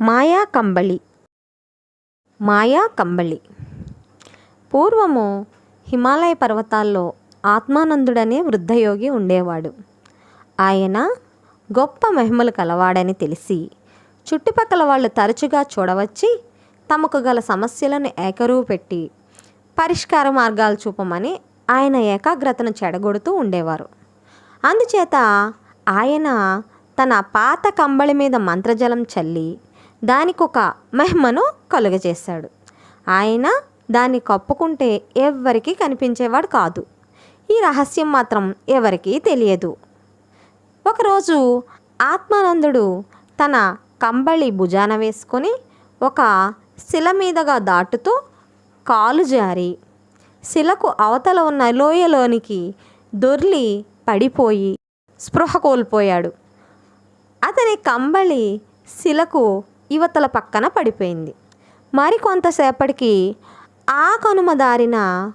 మాయా కంబళి మాయా కంబళి పూర్వము హిమాలయ పర్వతాల్లో ఆత్మానందుడనే వృద్ధయోగి ఉండేవాడు. ఆయన గొప్ప మహిమలు కలవాడని తెలిసి చుట్టుపక్కల వాళ్ళు తరచుగా చూడవచ్చి తమకు గల సమస్యలను ఏకరువు పెట్టి పరిష్కార మార్గాలు చూపమని ఆయన ఏకాగ్రతను చెడగొడుతూ ఉండేవారు. అందుచేత ఆయన తన పాత కంబళి మీద మంత్రజలం చల్లి దానికి ఒక మహిమను కలుగజేశాడు. ఆయన దాన్ని కప్పుకుంటే ఎవ్వరికీ కనిపించేవాడు కాదు. ఈ రహస్యం మాత్రం ఎవరికీ తెలియదు. ఒకరోజు ఆత్మానందుడు తన కంబళి భుజాన వేసుకొని ఒక శిల మీదగా దాటుతూ కాలు జారి శిలకు అవతల ఉన్న లోయలోనికి దొర్లి పడిపోయి స్పృహ కోల్పోయాడు. అతని కంబళి శిలకు యువతల పక్కన పడిపోయింది. మరికొంతసేపటికి ఆ కనుమ దారిన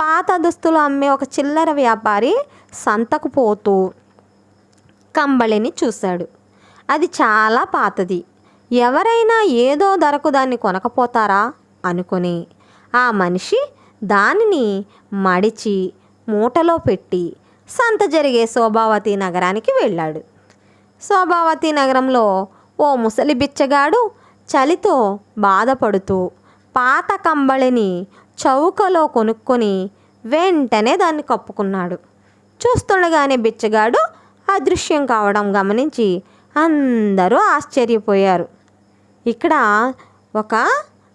పాత దుస్తులు అమ్మే ఒక చిల్లర వ్యాపారి సంతకు పోతూ కంబళిని చూశాడు. అది చాలా పాతది. ఎవరైనా ఏదో ధరకు దాన్ని కొనకపోతారా? అనుకొని ఆ మనిషి దానిని మడిచి మూటలో పెట్టి సంత జరిగే శోభావతి నగరానికి వెళ్ళాడు. శోభావతి నగరంలో ఓ ముసలి బిచ్చగాడు చలితో బాధపడుతూ పాత కంబళిని చౌకలో కొనుక్కొని వెంటనే దాన్ని కప్పుకున్నాడు. చూస్తుండగానే బిచ్చగాడు అదృశ్యం కావడం గమనించి అందరూ ఆశ్చర్యపోయారు. ఇక్కడ ఒక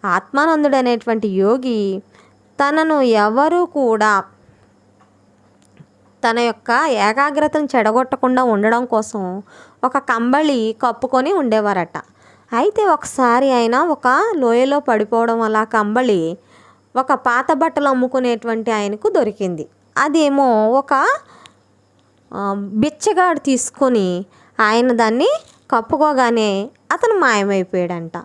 ఆత్మానందుడు అనేటువంటి యోగి తనను ఎవరు కూడా తన యొక్క ఏకాగ్రతను చెడగొట్టకుండా ఉండడం కోసం ఒక కంబళి కప్పుకొని ఉండేవారట. అయితే ఒకసారి ఆయన ఒక లోయలో పడిపోవడం వల్ల కంబళి ఒక పాత బట్టలు అమ్ముకునేటువంటి ఆయనకు దొరికింది. అదేమో ఒక బిచ్చగాడు తీసుకొని ఆయన దాన్ని కప్పుకోగానే అతను మాయమైపోయాడంట.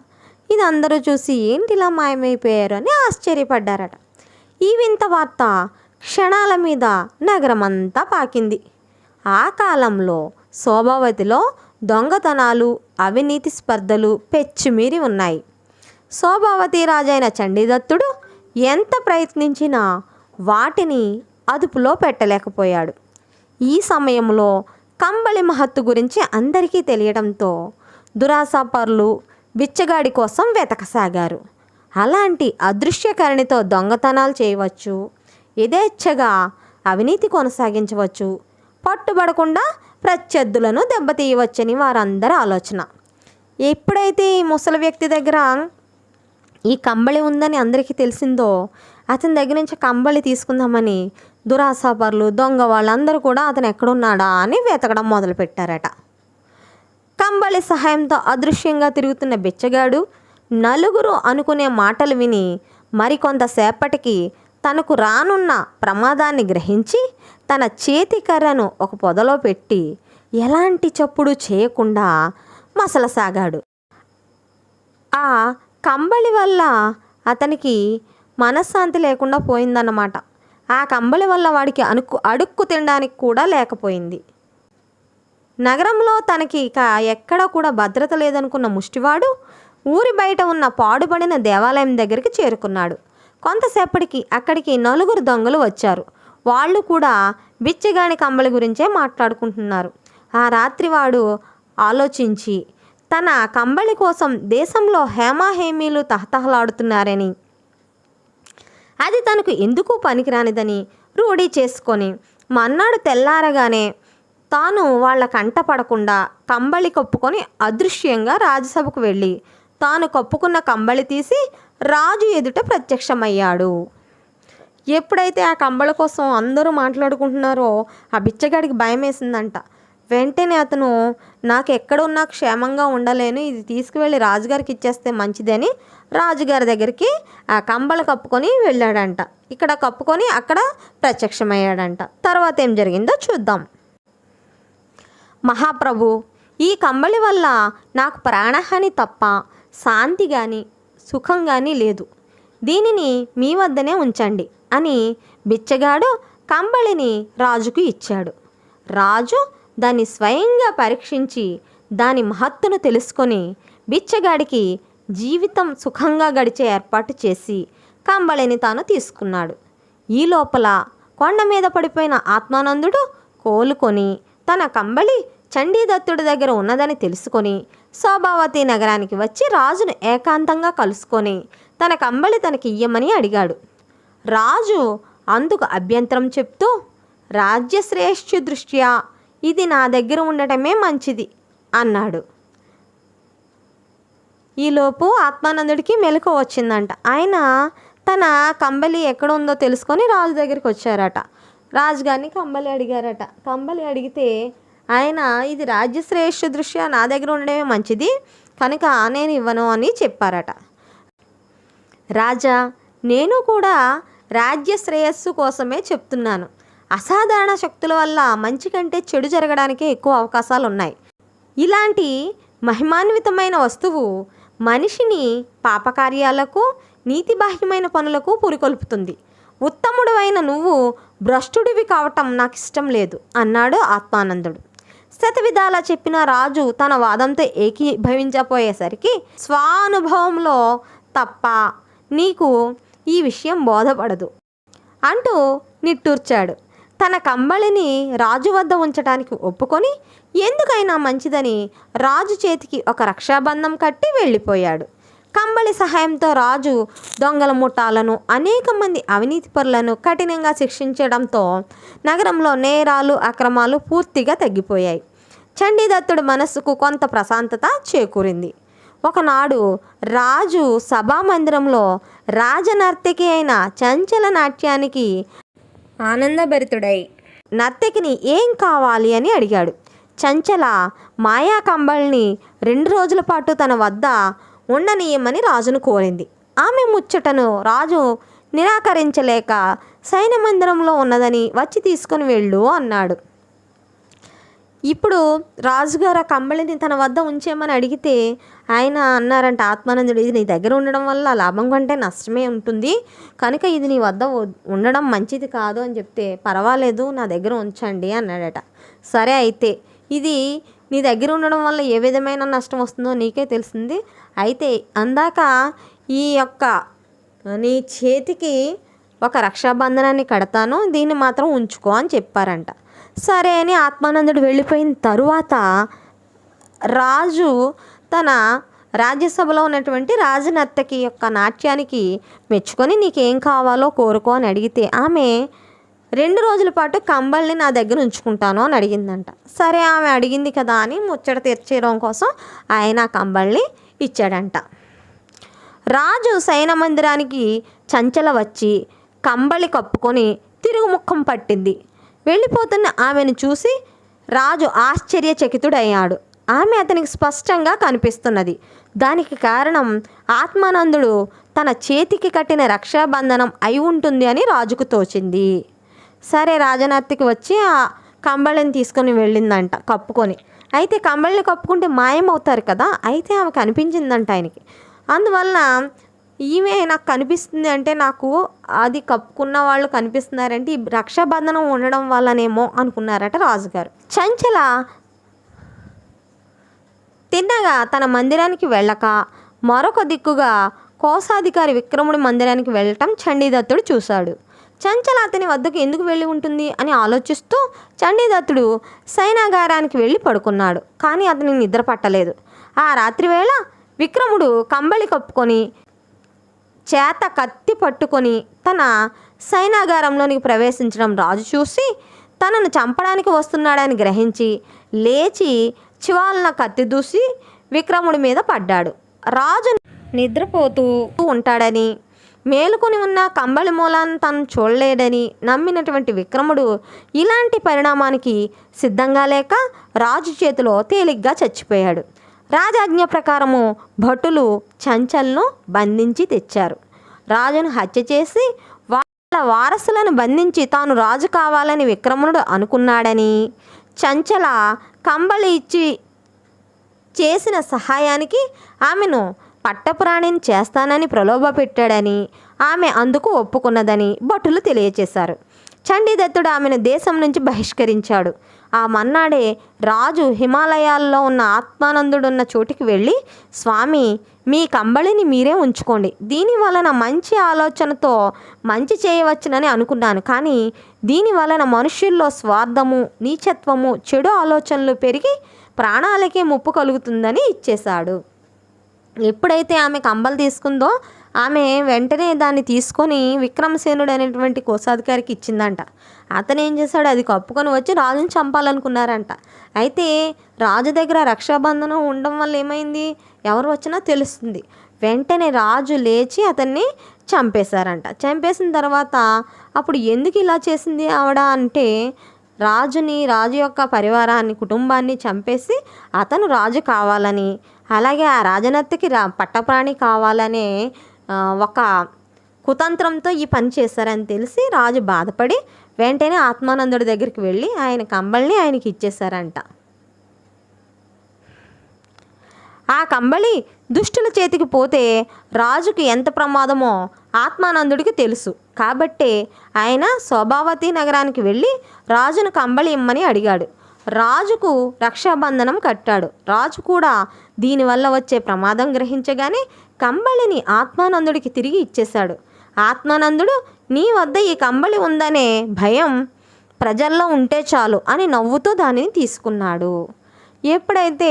ఇది అందరూ చూసి ఏంటి ఇలా మాయమైపోయారు అని ఆశ్చర్యపడ్డారట. ఈ వింత వార్త క్షణాల మీద నగరమంతా పాకింది. ఆ కాలంలో శోభావతిలో దొంగతనాలు అవినీతి స్పర్ధలు పెచ్చిమీరి ఉన్నాయి. శోభావతి రాజైన చండీదత్తుడు ఎంత ప్రయత్నించినా వాటిని అదుపులో పెట్టలేకపోయాడు. ఈ సమయంలో కంబళి మహత్తు గురించి అందరికీ తెలియడంతో దురాసాపరులు బిచ్చగాడి కోసం వెతకసాగారు. అలాంటి అదృశ్యకరణితో దొంగతనాలు చేయవచ్చు యథేచ్ఛగా అవినీతి కొనసాగించవచ్చు. పట్టుబడకుండా ప్రత్యర్థులను దెబ్బతీయవచ్చని వారందరి ఆలోచన. ఎప్పుడైతే ఈ ముసలి వ్యక్తి దగ్గర ఈ కంబళి ఉందని అందరికీ తెలిసిందో అతని దగ్గర నుంచి కంబళి తీసుకుందామని దురాసాపరులు దొంగ వాళ్ళందరూ కూడా అతను ఎక్కడున్నాడా అని వెతకడం మొదలుపెట్టారట. కంబళి సహాయంతో అదృశ్యంగా తిరుగుతున్న బిచ్చగాడు నలుగురు అనుకునే మాటలు విని మరికొంతసేపటికి తనకు రానున్న ప్రమాదాన్ని గ్రహించి తన చేతి కర్రను ఒక పొదలో పెట్టి ఎలాంటి చప్పుడు చేయకుండా మసలసాగాడు. ఆ కంబళి వల్ల అతనికి మనశ్శాంతి లేకుండా పోయిందన్నమాట. ఆ కంబళి వల్ల వాడికి అనుకు అడుక్కు తినడానికి కూడా లేకపోయింది. నగరంలో తనకి ఇక ఎక్కడ కూడా భద్రత లేదనుకున్న ముష్టివాడు ఊరి బయట ఉన్న పాడుబడిన దేవాలయం దగ్గరికి చేరుకున్నాడు. కొంతసేపటికి అక్కడికి నలుగురు దొంగలు వచ్చారు. వాళ్ళు కూడా బిచ్చగాని కంబళి గురించే మాట్లాడుకుంటున్నారు. ఆ రాత్రి వాడు ఆలోచించి తన కంబళి కోసం దేశంలో హేమాహేమీలు తహతహలాడుతున్నారని అది తనకు ఎందుకు పనికిరానిదని రూఢీ చేసుకొని మన్నాడు తెల్లారగానే తాను వాళ్ళ కంట పడకుండా కంబళి కప్పుకొని అదృశ్యంగా రాజ్యసభకు వెళ్ళి తాను కప్పుకున్న కంబళి తీసి రాజు ఎదుట ప్రత్యక్షమయ్యాడు. ఎప్పుడైతే ఆ కంబళ కోసం అందరూ మాట్లాడుకుంటున్నారో ఆ బిచ్చగాడికి భయం వేసిందంట వెంటనే అతను నాకు ఎక్కడున్నా క్షేమంగా ఉండలేను ఇది తీసుకువెళ్ళి రాజుగారికి ఇచ్చేస్తే మంచిదని రాజుగారి దగ్గరికి ఆ కంబళ కప్పుకొని వెళ్ళాడంట. ఇక్కడ కప్పుకొని అక్కడ ప్రత్యక్షమయ్యాడంట. తర్వాత ఏం జరిగిందో చూద్దాం. మహాప్రభు ఈ కంబళి వల్ల నాకు ప్రాణహాని తప్ప శాంతి కానీ సుఖంగాని లేదు. దీనిని మీ వద్దనే ఉంచండి అని బిచ్చగాడు కంబళిని రాజుకు ఇచ్చాడు. రాజు దాన్ని స్వయంగా పరీక్షించి దాని మహత్తును తెలుసుకొని బిచ్చగాడికి జీవితం సుఖంగా గడిచే ఏర్పాటు చేసి కంబళిని తాను తీసుకున్నాడు. ఈ లోపల కొండ మీద పడిపోయిన ఆత్మానందుడు కోలుకొని తన కంబళి చండీదత్తుడి దగ్గర ఉన్నదని తెలుసుకొని శోభావతి నగరానికి వచ్చి రాజును ఏకాంతంగా కలుసుకొని తన కంబళి తనకి ఇయ్యమని అడిగాడు. రాజు అందుకు అభ్యంతరం చెప్తూ రాజ్యశ్రేష్ఠ దృష్ట్యా ఇది నా దగ్గర ఉండటమే మంచిది అన్నాడు. ఈలోపు ఆత్మానందుడికి మెలకు వచ్చిందంట. ఆయన తన కంబలి ఎక్కడ ఉందో తెలుసుకొని రాజు దగ్గరికి వచ్చారట. రాజుగారిని కంబలి అడిగారట. కంబలి అడిగితే ఆయన ఇది రాజ్యశ్రేష్ఠ దృష్ట్యా నా దగ్గర ఉండడమే మంచిది కనుక నేను ఇవ్వను అని చెప్పారట. రాజా నేను కూడా రాజ్య శ్రేయస్సు కోసమే చెప్తున్నాను. అసాధారణ శక్తుల వల్ల మంచి కంటే చెడు జరగడానికే ఎక్కువ అవకాశాలు ఉన్నాయి ఇలాంటి మహిమాన్వితమైన వస్తువు మనిషిని పాపకార్యాలకు నీతిబాహ్యమైన పనులకు పురికొల్పుతుంది. ఉత్తముడు అయిన నువ్వు భ్రష్టుడివి కావటం నాకు ఇష్టం లేదు అన్నాడు ఆత్మానందుడు. శతవిధాలా చెప్పిన రాజు తన వాదంతో ఏకీభవించపోయేసరికి స్వానుభవంలో తప్ప నీకు ఈ విషయం బోధపడదు అంటూ నిట్టూర్చాడు. తన కంబళిని రాజు వద్ద ఉంచడానికి ఒప్పుకొని ఎందుకైనా మంచిదని రాజు చేతికి ఒక రక్షాబంధం కట్టి వెళ్ళిపోయాడు. కంబళి సహాయంతో రాజు దొంగల ముఠాలను అనేక మంది అవినీతిపరులను కఠినంగా శిక్షించడంతో నగరంలో నేరాలు అక్రమాలు పూర్తిగా తగ్గిపోయాయి. చండీదత్తుడి మనస్సుకు కొంత ప్రశాంతత చేకూరింది. ఒకనాడు రాజు సభామందిరంలో రాజనర్తకి అయిన చంచల నాట్యానికి ఆనందభరితుడై నర్తకిని ఏం కావాలి అని అడిగాడు. చంచల మాయా కంబల్ని రెండు రోజుల పాటు తన వద్ద ఉండనీయమని రాజును కోరింది. ఆమె ముచ్చటను రాజు నిరాకరించలేక సైన్య మందిరంలో ఉన్నదని వచ్చి తీసుకుని వెళ్ళు అన్నాడు. ఇప్పుడు రాజుగారు ఆ కంబళిని తన వద్ద ఉంచేయమని అడిగితే ఆయన అన్నారంట ఆత్మానందుడు ఇది నీ దగ్గర ఉండడం వల్ల లాభం కంటే నష్టమే ఉంటుంది. కనుక ఇది నీ వద్ద ఉండడం మంచిది కాదు అని చెప్తే పర్వాలేదు నా దగ్గర ఉంచండి అన్నాడట. సరే అయితే ఇది నీ దగ్గర ఉండడం వల్ల ఏ విధమైన నష్టం వస్తుందో నీకే తెలిసింది. అయితే అందాక ఈ యొక్క నీ చేతికి ఒక రక్షాబంధనాన్ని కడతాను దీన్ని మాత్రం ఉంచుకో అని చెప్పారంట. సరే అని ఆత్మానందుడు వెళ్ళిపోయిన తరువాత రాజు తన రాజ్యసభలో ఉన్నటువంటి రాజనర్తకి యొక్క నాట్యానికి మెచ్చుకొని నీకేం కావాలో కోరుకో అని అడిగితే ఆమె రెండు రోజుల పాటు కంబల్ని నా దగ్గర ఉంచుకుంటాను అని అడిగిందంట. సరే ఆమె అడిగింది కదా అని ముచ్చట తీర్చేయడం కోసం ఆయన ఆ కంబల్ని ఇచ్చాడంట. రాజు సైన మందిరానికి చంచల వచ్చి కంబళి కప్పుకొని తిరుగుముఖం పట్టింది. వెళ్ళిపోతున్న ఆమెను చూసి రాజు ఆశ్చర్యచకితుడయ్యాడు. ఆమె అతనికి స్పష్టంగా కనిపిస్తున్నది. దానికి కారణం ఆత్మానందుడు తన చేతికి కట్టిన రక్షాబంధనం అయి ఉంటుంది అని రాజుకు తోచింది. సరే రాజనర్తికి వచ్చి ఆ కంబళిని తీసుకొని వెళ్ళిందంట కప్పుకొని. అయితే కంబళిని కప్పుకుంటే మాయమవుతారు కదా అయితే ఆమె కనిపించిందంట ఆయనకి. అందువలన ఈమె నాకు కనిపిస్తుంది అంటే నాకు అది కప్పుకున్న వాళ్ళు కనిపిస్తున్నారంటే ఈ రక్షాబంధనం ఉండడం వల్లనేమో అనుకున్నారట రాజుగారు. చంచల! తిన్నగా తన మందిరానికి వెళ్ళక మరొక దిక్కుగా కోశాధికారి విక్రముడి మందిరానికి వెళ్ళటం చండీదత్తుడు చూశాడు. చంచల అతని వద్దకు ఎందుకు వెళ్ళి ఉంటుంది అని ఆలోచిస్తూ చండీదత్తుడు సైనాగారానికి వెళ్ళి పడుకున్నాడు. కానీ అతని నిద్ర పట్టలేదు. ఆ రాత్రివేళ విక్రముడు కంబళి కప్పుకొని చేత కత్తి పట్టుకొని తన సైనాగారంలోనికి ప్రవేశించడం రాజు చూసి తనను చంపడానికి వస్తున్నాడని గ్రహించి లేచి చివాలన కత్తి దూసి విక్రముడి మీద పడ్డాడు. రాజు నిద్రపోతూ ఉంటాడని మేలుకొని ఉన్న కంబళి మూలాన్ని తను చూడలేడని నమ్మినటువంటి విక్రముడు ఇలాంటి పరిణామానికి సిద్ధంగా లేక రాజు చేతిలో తేలిగ్గా చచ్చిపోయాడు. రాజాజ్ఞ ప్రకారము భటులు చంచల్ను బంధించి తెచ్చారు. రాజును హత్య చేసి వాళ్ళ వారసులను బంధించి తాను రాజు కావాలని విక్రముడు అనుకున్నాడని చంచల కంబళి ఇచ్చి చేసిన సహాయానికి ఆమెను పట్టపురాణిని చేస్తానని ప్రలోభ పెట్టాడని ఆమె అందుకు ఒప్పుకున్నదని భటులు తెలియచేశారు. చండీదత్తుడు ఆమెను దేశం నుంచి బహిష్కరించాడు. ఆ మన్నాడే రాజు హిమాలయాల్లో ఉన్న ఆత్మానందుడున్న చోటికి వెళ్ళి స్వామి మీ కంబళిని మీరే ఉంచుకోండి. దీని వలన మంచి ఆలోచనతో మంచి చేయవచ్చునని అనుకున్నాను. కానీ దీని వలన మనుష్యుల్లో స్వార్థము నీచత్వము చెడు ఆలోచనలు పెరిగి ప్రాణాలకే ముప్పు కలుగుతుందని ఇచ్చేశాడు. ఎప్పుడైతే ఆమె కంబలు తీసుకుందో ఆమె వెంటనే దాన్ని తీసుకొని విక్రమసేనుడు అనేటువంటి కోశాధికారికి ఇచ్చిందంట. అతను ఏం చేశాడు? అది కప్పుకొని వచ్చి రాజుని చంపాలనుకున్నారంట. అయితే రాజు దగ్గర రక్షాబంధనం ఉండడం వల్ల ఏమైంది? ఎవరు వచ్చినా తెలుస్తుంది. వెంటనే రాజు లేచి అతన్ని చంపేశారంట. చంపేసిన తర్వాత అప్పుడు ఎందుకు ఇలా చేసింది ఆవిడ అంటే రాజుని రాజు యొక్క పరివారాన్ని కుటుంబాన్ని చంపేసి అతను రాజు కావాలని అలాగే ఆ రాజనత్తకి రా పట్టప్రాణి కావాలనే ఒక కుతంత్రంతో ఈ పని చేశారని తెలిసి రాజు బాధపడి వెంటనే ఆత్మానందుడి దగ్గరికి వెళ్ళి ఆయన కంబళిని ఆయనకి ఇచ్చేశారంట. ఆ కంబళి దుష్టుల చేతికి పోతే రాజుకి ఎంత ప్రమాదమో ఆత్మానందుడికి తెలుసు. కాబట్టే ఆయన శోభావతి నగరానికి వెళ్ళి రాజును కంబళి ఇమ్మని అడిగాడు. రాజుకు రక్షాబంధనం కట్టాడు. రాజు కూడా దీనివల్ల వచ్చే ప్రమాదం గ్రహించగానే కంబళిని ఆత్మానందుడికి తిరిగి ఇచ్చేశాడు. ఆత్మానందుడు నీ వద్ద ఈ కంబళి ఉందనే భయం ప్రజల్లో ఉంటే చాలు అని నవ్వుతూ దానిని తీసుకున్నాడు. ఎప్పుడైతే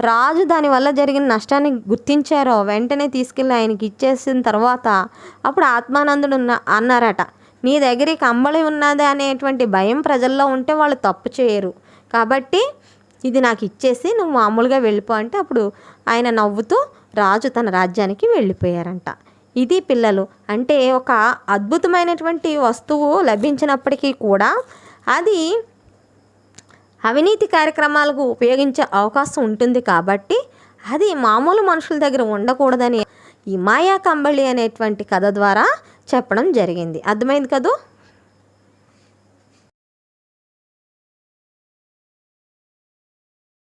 రాజు దానివల్ల జరిగిన నష్టాన్ని గుర్తించారో వెంటనే తీసుకెళ్ళి ఆయనకి ఇచ్చేసిన తర్వాత అప్పుడు ఆత్మానందుడు ఉన్న అన్నారట నీ దగ్గర ఈ కంబళి ఉన్నది అనేటువంటి భయం ప్రజల్లో ఉంటే వాళ్ళు తప్పు చేయరు. కాబట్టి ఇది నాకు ఇచ్చేసి నువ్వు మామూలుగా వెళ్ళిపో అంటే అప్పుడు ఆయన నవ్వుతూ రాజు తన రాజ్యానికి వెళ్ళిపోయారంట. ఇది పిల్లలు అంటే ఒక అద్భుతమైనటువంటి వస్తువు లభించినప్పటికీ కూడా అది అవినీతి కార్యక్రమాలకు ఉపయోగించే అవకాశం ఉంటుంది కాబట్టి అది మామూలు మనుషుల దగ్గర ఉండకూడదని ఈ మాయా కంబళి అనేటువంటి కథ ద్వారా చెప్పడం జరిగింది. అర్థమైంది కదూ?